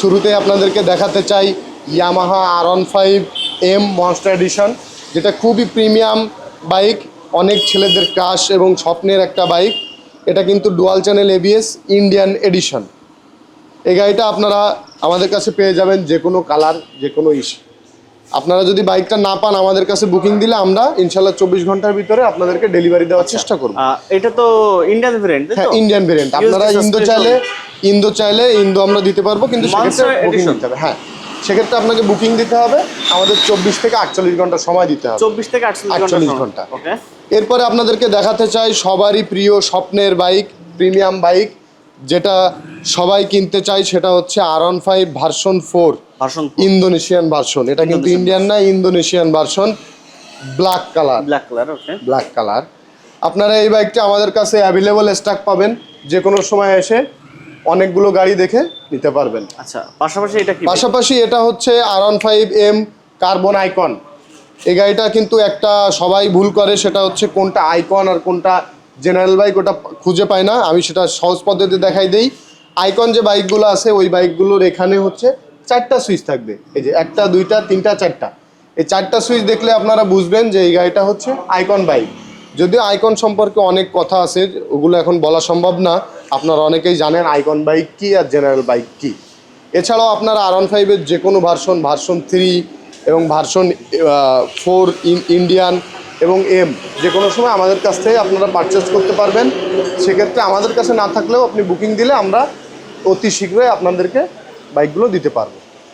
শুরুতে আপনাদেরকে দেখাতে চাই Yamaha R one five M monster edition যেটা খুবই প্রিমিয়াম বাইক অনেক ছেলেদের ক্রাশ এবং স্বপ্নের একটা বাইক এটা কিন্তু dual channel ABS Indian edition এই গাড়িটা আপনারা আমাদের কাছে পেয়ে যাবেন যে কোনো কালার যে কোনো ইস আপনারা যদি বাইকটা না পান আমাদের কাছে বুকিং দিলে আমরা ইনশাল্লাহ চব্বিশ ঘণ্টার ভিতরে আপনাদেরকে ডেলিভারি দেওয়ার চেষ্টা করব। এটা তো ইন্ডিয়ান ভেরিয়েন্ট হ্যাঁ ইন্ডিয়ান ভেরিয়েন্ট আপনারা ইন্দো চাইলে ইন্দো চাইলে ইন্দো আমরা দিতে পারব কিন্তু হ্যাঁ। সেক্ষেত্রে আপনাকে বুকিং দিতে হবে আমাদের চব্বিশ থেকে আটচল্লিশ ঘণ্টা সময় দিতে হবে। চব্বিশ থেকে আটচল্লিশ ঘণ্টা। এরপরে আপনাদেরকে দেখাতে চাই সবারই প্রিয় স্বপ্নের বাইক প্রিমিয়াম বাইক যেটা সবাই কিনতে চাই সেটা হচ্ছে R one five version four Indonesian version এটা কিন্তু ইন্ডিয়ান না Indonesian version black colour black colour okay black colour আপনারা এই বাইকটা আমাদের কাছে অ্যাভেলেবল স্টক পাবেন যে কোনো সময় এসে। অনেকগুলো গাড়ি দেখে নিতে পারবেন। আচ্ছা পাশাপাশি এটা কি? পাশাপাশি এটা হচ্ছে R one five M carbon icon এই গাড়িটা কিন্তু একটা সবাই ভুল করে সেটা হচ্ছে কোনটা আইকন আর কোনটা জেনারেল বাইক ওটা খুঁজে পায় না। আমি সেটা সহজ পদ্ধতি দেখাই দিই। আইকন যে বাইকগুলো আছে ওই বাইকগুলোর এখানে হচ্ছে চারটা সুইচ থাকবে। এই যে একটা দুইটা তিনটা চারটা। এই চারটা সুইচ দেখলে আপনারা বুঝবেন যে এই গাড়িটা হচ্ছে আইকন বাইক যদিও আইকন সম্পর্কে অনেক কথা আছে ওগুলো এখন বলা সম্ভব না। আপনারা অনেকেই জানেন আইকন বাইক কি আর জেনারেল বাইক কি। এছাড়াও আপনারা আর ওয়ান ফাইভের যে কোনো ভার্সন ভার্সন থ্রি এবং ভার্সন ফোর ইন্ডিয়ান এবং এম যে কোনো সময় আমাদের কাছ থেকে আপনারা পারচেস করতে পারবেন। সেক্ষেত্রে আমাদের কাছে না থাকলেও আপনি বুকিং দিলে আমরা অতি শীঘ্রই আপনাদেরকে বাইকগুলো দিতে পারব।